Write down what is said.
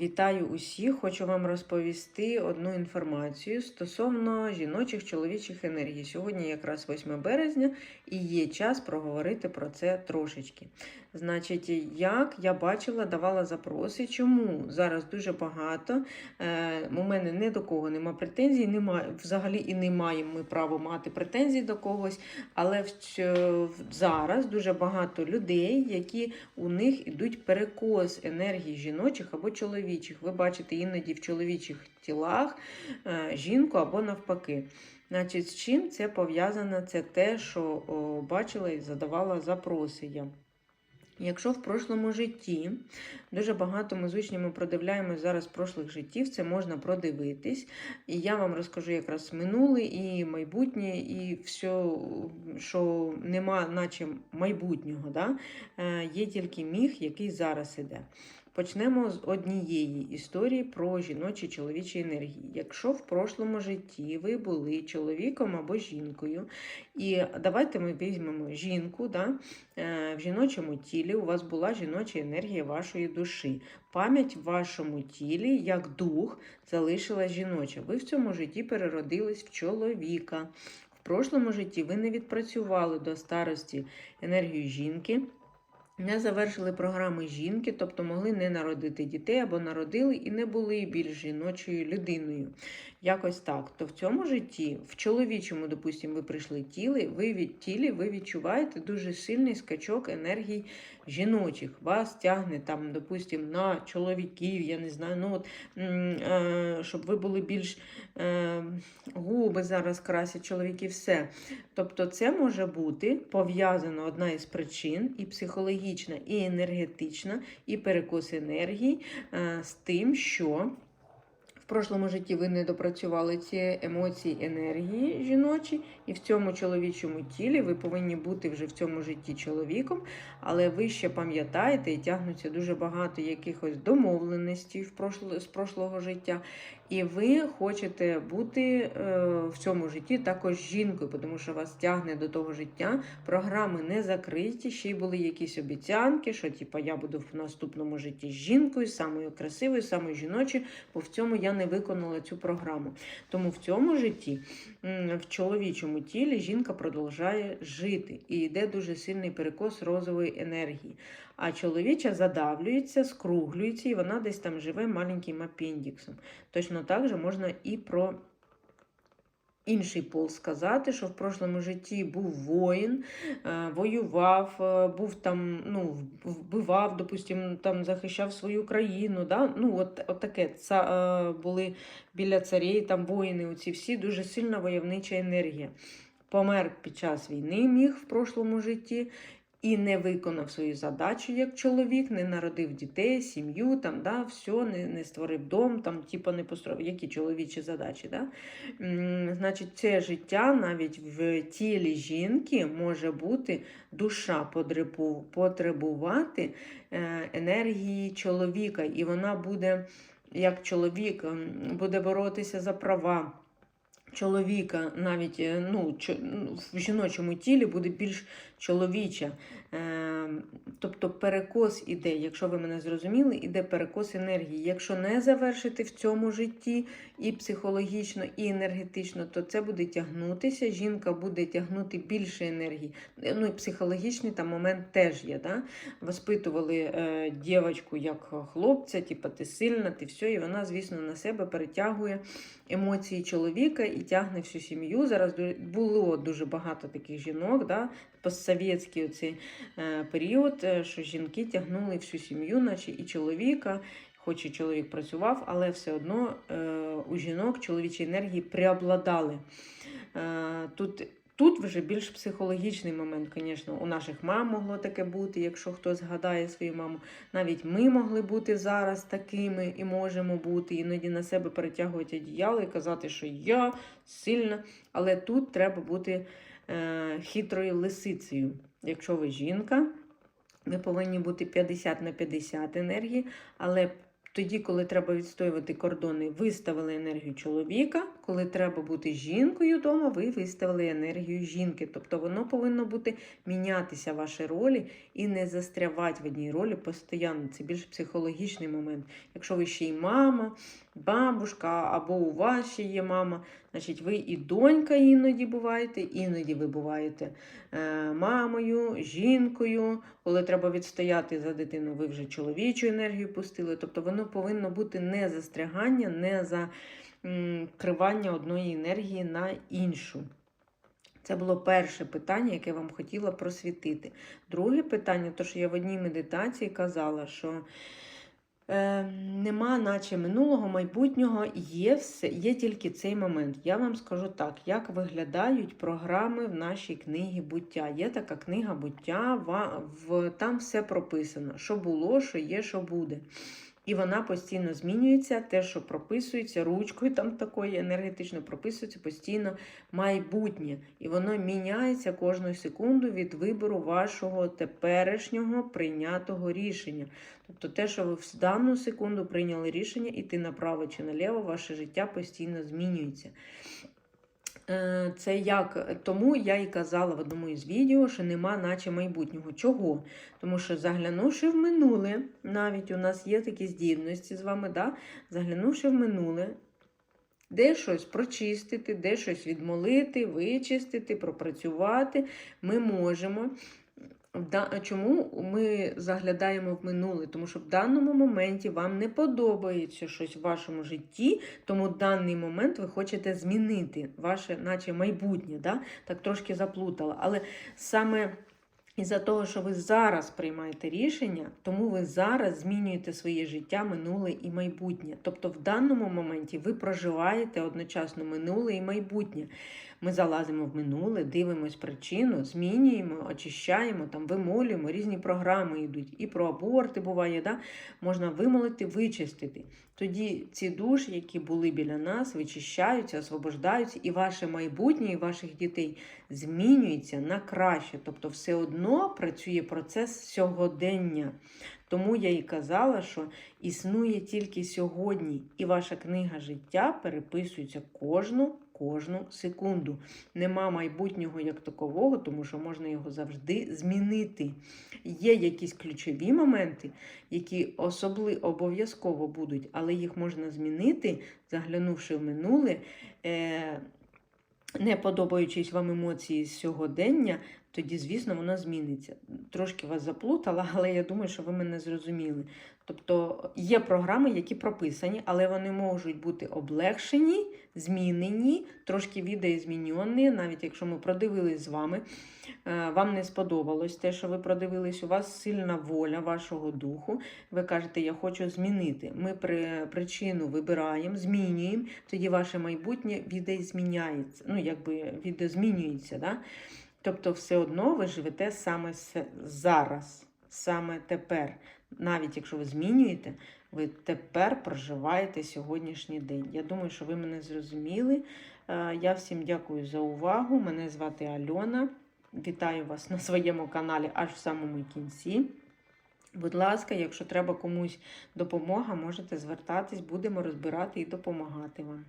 Вітаю усіх! Хочу вам розповісти одну інформацію стосовно жіночих чоловічих енергій. Сьогодні якраз 8 березня і є час проговорити про це трошечки. Значить, як я бачила, давала запроси, чому зараз дуже багато. Е, у мене ні до кого нема претензій, немає, взагалі і не маємо ми право мати претензій до когось, але зараз дуже багато людей, які у них ідуть перекос енергії жіночих або чоловічих. Ви бачите іноді в чоловічих тілах е, жінку або навпаки. Значить, з чим це пов'язано? Це те, що бачила і задавала запроси я. Якщо в прошлому житті дуже багато ми з учнями продивляємо зараз прошлих життів, це можна продивитись. І я вам розкажу якраз минуле і майбутнє, і все, що нема, наче майбутнього. Да? Е, Є тільки міг, який зараз іде. Почнемо з однієї історії про жіночі чоловічі енергії. Якщо в прошлому житті ви були чоловіком або жінкою, і давайте ми візьмемо жінку, да? е, в жіночому тілі у вас була жіноча енергія вашої душі. Пам'ять в вашому тілі, як дух, залишилась жіноча. Ви в цьому житті переродились в чоловіка. В прошлому житті ви не відпрацювали до старості енергію жінки. Не завершили програми жінки, тобто могли не народити дітей або народили і не були більш жіночою людиною. Якось так. То в цьому житті, в чоловічому, допустимо, ви прийшли тілі, ви від тілі, ви відчуваєте дуже сильний скачок енергій жіночих. Вас тягне там, допустимо, на чоловіків, я не знаю, ну от е, щоб ви були більш е, губи зараз красять чоловіки, все. Тобто, це може бути пов'язано одна із причин, і психологічна, і енергетична, і перекос енергії е, з тим, що в прошлому житті ви не допрацювали ці емоції, енергії жіночі, і в цьому чоловічому тілі ви повинні бути вже в цьому житті чоловіком, але ви ще пам'ятаєте і тягнуться дуже багато якихось домовленостей в прошло, з прошлого життя. І ви хочете бути е, в цьому житті також жінкою, тому що вас тягне до того життя. Програми не закриті, ще й були якісь обіцянки, що типу, я буду в наступному житті жінкою, самою красивою, самою жіночою, бо в цьому я не виконала цю програму. Тому в цьому житті, в чоловічому тілі, жінка продовжує жити і йде дуже сильний перекос розової енергії. А чоловіча задавлюється, скруглюється, і вона десь там живе маленьким апендіксом. Точно так же можна і про інший пол сказати, що в прошлому житті був воїн, е, воював, е, був там, ну, вбивав, допустим, там захищав свою країну. Да? Ну, от, от таке. Це е, були біля царей, там воїни, оці всі дуже сильна войовнича енергія. Помер під час війни міг в прошлому житті. І не виконав свою задачу як чоловік, не народив дітей, сім'ю, там, да, все, не, не створив дом, там, типу, не построїв, які чоловічі задачі. Да? Значить, це життя навіть в тілі жінки може бути душа потребувати е, енергії чоловіка, і вона буде, як чоловік, буде боротися за права чоловіка, навіть е, ну, ну, в жіночому тілі буде більш чоловіча. Е, тобто перекос іде, якщо ви мене зрозуміли, іде перекос енергії. Якщо не завершити в цьому житті і психологічно, і енергетично, то це буде тягнутися. Жінка буде тягнути більше енергії. Ну і психологічний там момент теж є. Да? Воспитували е, дівчинку як хлопця, типу, ти сильна, ти все, і вона, звісно, на себе перетягує емоції чоловіка і тягне всю сім'ю. Зараз було дуже багато таких жінок, да? постсовєтський оцей е, період, е, що жінки тягнули всю сім'ю, наче і чоловіка. Хоч і чоловік працював, але все одно е, у жінок чоловічі енергії преобладали. Е, тут, тут вже більш психологічний момент, звісно. У наших мам могло таке бути, якщо хтось згадає свою маму. Навіть ми могли бути зараз такими і можемо бути, іноді на себе перетягувати одіяло і казати, що я сильна. Але тут треба бути е, хитрою лисицею. Якщо ви жінка, ви повинні бути 50 на 50 енергії, але Тоді, коли треба відстоювати кордони, виставили енергію чоловіка. Коли треба бути жінкою вдома, ви виставили енергію жінки. Тобто воно повинно бути мінятися ваші ролі і не застрявати в одній ролі постійно. Це більш психологічний момент. Якщо ви ще й мама, бабушка, або у вас ще є мама, значить ви і донька іноді буваєте, іноді ви буваєте е, мамою, жінкою. Коли треба відстояти за дитину, ви вже чоловічу енергію пустили. Тобто воно повинно бути не застрягання, не закривання одної енергії на іншу. Це було перше питання, яке вам хотіла просвітити. Друге питання, то що я в одній медитації казала, що е, нема наче минулого, майбутнього, є все, є тільки цей момент. Я вам скажу так, як виглядають програми в нашій книгі буття. Є така книга буття, в, там все прописано, що було, що є, що буде. І вона постійно змінюється. Те, що прописується ручкою, там такої енергетично прописується постійно майбутнє. І воно міняється кожну секунду від вибору вашого теперішнього прийнятого рішення. Тобто те, що ви в дану секунду прийняли рішення, іти направо чи наліво, ваше життя постійно змінюється. Е, Це як тому я і казала в одному із відео, що нема наче майбутнього. Чого? Тому що заглянувши в минуле, навіть у нас є такі здібності з вами, да? заглянувши в минуле, де щось прочистити, де щось відмолити, вичистити, пропрацювати, ми можемо. Да- Чому ми заглядаємо в минуле? Тому що в даному моменті вам не подобається щось в вашому житті, тому даний момент ви хочете змінити ваше, наче майбутнє. Да? Так трошки заплутала. Але саме із-за того, що ви зараз приймаєте рішення, тому ви зараз змінюєте своє життя, минуле і майбутнє. Тобто в даному моменті ви проживаєте одночасно минуле і майбутнє. Ми залазимо в минуле, дивимось причину, змінюємо, очищаємо, там вимолюємо, різні програми йдуть. І про аборти буває, да? можна вимолити, вичистити. Тоді ці душі, які були біля нас, вичищаються, освобождаються, і ваше майбутнє, і ваших дітей змінюється на краще. Тобто, все одно працює процес сьогодення. Тому я і казала, що існує тільки сьогодні, і ваша книга життя переписується кожну кожну секунду. Нема майбутнього як такового, тому що можна його завжди змінити. Є якісь ключові моменти, які особли обов'язково будуть, але їх можна змінити, заглянувши в минуле. Е- не подобаючись вам емоції з сьогодення, тоді, звісно, воно зміниться. Трошки вас заплутала, але я думаю, що ви мене зрозуміли. Тобто є програми, які прописані, але вони можуть бути облегшені, змінені, трошки відеозмінені, навіть якщо ми продивились з вами, е, вам не сподобалось те, що ви продивились, у вас сильна воля вашого духу. Ви кажете, я хочу змінити. Ми при, причину вибираємо, змінюємо, тоді ваше майбутнє відеозміняється, ну, якби відеозмінюється. Да? Тобто, все одно ви живете саме зараз, саме тепер. Навіть якщо ви змінюєте, ви тепер проживаєте сьогоднішній день. Я думаю, що ви мене зрозуміли. Е, Я всім дякую за увагу. Мене звати Альона. Вітаю вас на своєму каналі аж в самому кінці. Будь ласка, якщо треба комусь допомога, можете звертатись, будемо розбирати і допомагати вам.